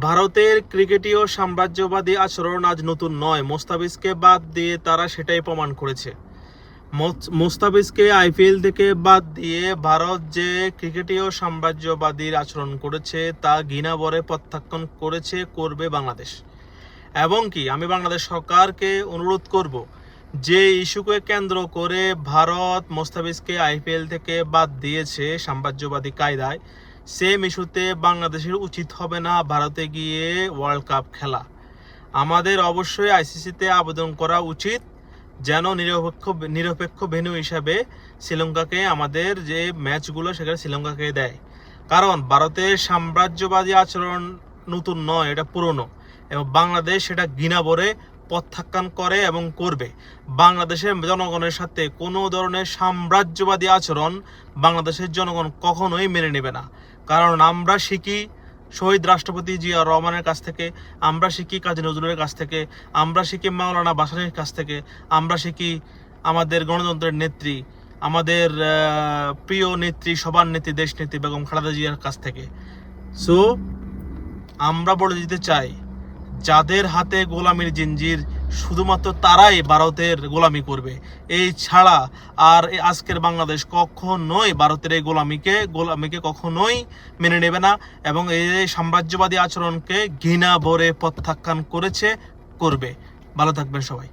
ভারতের ক্রিকেটীয় সাম্রাজ্যবাদী আচরণ আজ নতুন নয়। মোস্তাফিজকে বাদ দিয়ে তারা সেটাই প্রমাণ করেছে। মোস- মোস্তাফিজকে আইপিএল থেকে বাদ দিয়ে ভারত যে ক্রিকেটীয় সাম্রাজ্যবাদীর আচরণ করেছে, তা ঘৃণাবরে প্রত্যাখ্যান করেছে, করবে বাংলাদেশ। এবং কি, আমি বাংলাদেশ সরকারকে অনুরোধ করব যে ইস্যুকে কেন্দ্র করে ভারত মোস্তাফিজকে আইপিএল থেকে বাদ দিয়েছে সাম্রাজ্যবাদী কায়দায়। সেম ইস্যুতে বাংলাদেশের উচিত হবে না ভারতে গিয়ে ওয়ার্ল্ড কাপ খেলা। আমাদের অবশ্যই আইসিসিতে আবেদন করা উচিত, যেন নিরপেক্ষ নিরপেক্ষ ভেন্যু হিসাবে শ্রীলঙ্কাকে আমাদের যে ম্যাচগুলো সেখানে শ্রীলঙ্কাকে দেয়। কারণ ভারতের সাম্রাজ্যবাদী আচরণ নতুন নয়, এটা পুরনো। এবং বাংলাদেশ সেটা ভরে প্রত্যাখ্যান করে এবং করবে। বাংলাদেশের জনগণের সাথে কোনো ধরনের সাম্রাজ্যবাদী আচরণ বাংলাদেশের জনগণ কখনোই মেনে নেবে না। কারণ আমরা শিখি শহীদ রাষ্ট্রপতি জিয়া রহমানের কাছ থেকে, আমরা শিখি কাজী নজরুলের কাছ থেকে, আমরা শিখি মাওলানা বাসানির কাছ থেকে, আমরা শিখি আমাদের গণতন্ত্রের নেত্রী, আমাদের প্রিয় নেত্রী, সবার নেত্রী, দেশ নেত্রী বেগম খালেদা জিয়ার কাছ থেকে। সো আমরা বলে দিতে চাই যাদের হাতে গোলামির জিঞ্জির, শুধুমাত্র তারাই ভারতের গোলামি করবে। এই ছাড়া আর আজকের বাংলাদেশ কখনোই ভারতের এই গোলামিকে গোলামিকে কখনোই মেনে নেবে না এবং এই সাম্রাজ্যবাদী আচরণকে ঘৃণা ভরে প্রত্যাখ্যান করেছে, করবে। ভালো থাকবেন সবাই।